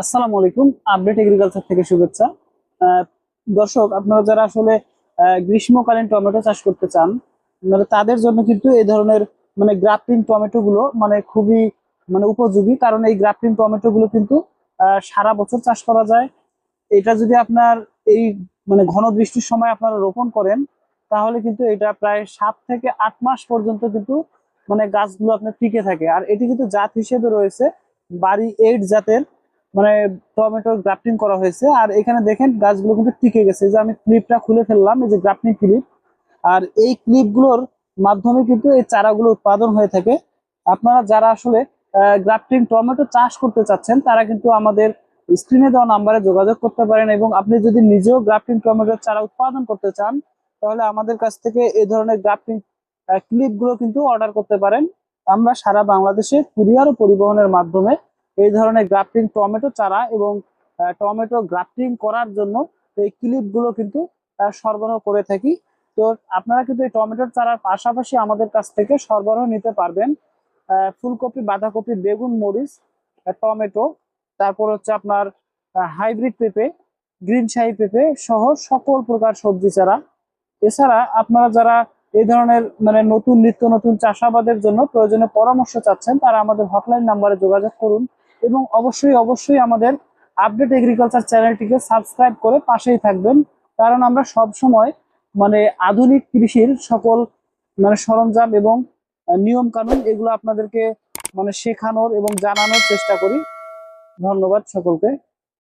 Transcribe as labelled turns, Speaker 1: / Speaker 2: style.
Speaker 1: আসসালামু আলাইকুম update agriculture থেকে শুভেচ্ছা। দর্শক, আপনারা যারা আসলে গ্রীষ্মকালীন টমেটো চাষ করতে চান মানে তাদের জন্য কিন্তু এই ধরনের মানে গ্রাফটিং টমেটো গুলো মানে খুবই মানে উপযোগী। কারণ এই গ্রাফটিং টমেটো গুলো কিন্তু সারা বছর চাষ করা যায়। এটা যদি আপনার এই মানে ঘন বৃষ্টির সময় আপনারা রোপণ করেন, তাহলে কিন্তু এটা প্রায় সাত থেকে আট মাস পর্যন্ত কিন্তু মানে গাছগুলো আপনার টিকে থাকে। আর এটি কিন্তু জাত হিসেবে রয়েছে, বাড়ি এইট জাতের। মানে টমেটো গ্রাফটিং করা হয়েছে। আর এখানে দেখেন গাছগুলো কিন্তু টিকে গেছে। যে আমি ক্লিপটা খুলে ফেললাম, এই যে গ্রাফটিং ক্লিপ আর এই ক্লিপগুলোর মাধ্যমে কিন্তু এই চারাগুলো উৎপাদন হয়ে থাকে। আপনারা যারা আসলে গ্রাফটিং টমেটো চাষ করতে চাচ্ছেন, তারা কিন্তু আমাদের স্ক্রিনে দেওয়া নাম্বারে যোগাযোগ করতে পারেন এবং আপনি যদি নিজেও গ্রাফটিং টমেটোর চারা উৎপাদন করতে চান, তাহলে আমাদের কাছ থেকে এই ধরনের গ্রাফটিং ক্লিপগুলো কিন্তু অর্ডার করতে পারেন। আমরা সারা বাংলাদেশে কুরিয়ার ও পরিবহনের মাধ্যমে এই ধরনের গ্রাফটিং টমেটো চারা এবং টমেটো গ্রাফটিং করার জন্য এই ক্লিপগুলো কিন্তু সরবরাহ করে থাকি। তো আপনারা কিন্তু এই টমেটোর চারার পাশাপাশি আমাদের কাছ থেকে সরবরাহ নিতে পারবেন ফুলকপি, বাঁধাকপি, বেগুন, মরিচ টমেটো, তারপর হচ্ছে আপনার হাইব্রিড পেঁপে, গ্রিন শাহি পেঁপে সহ সকল প্রকার সবজি চারা। এছাড়া আপনারা যারা এই ধরনের মানে নতুন নিত্য নতুন চাষাবাদের জন্য প্রয়োজনীয় পরামর্শ চাচ্ছেন, তারা আমাদের হটলাইন নাম্বারে যোগাযোগ করুন। এবং অবশ্যই অবশ্যই আমাদের আপডেট এগ্রিকালচার চ্যানেলটিকে সাবস্ক্রাইব করে পাশেই থাকবেন। কারণ আমরা সব সময় মানে আধুনিক কৃষির সকল মানে সরঞ্জাম এবং নিয়ম কানুন এগুলো আপনাদেরকে মানে শেখানোর এবং জানানোর চেষ্টা করি। ধন্যবাদ সকলকে।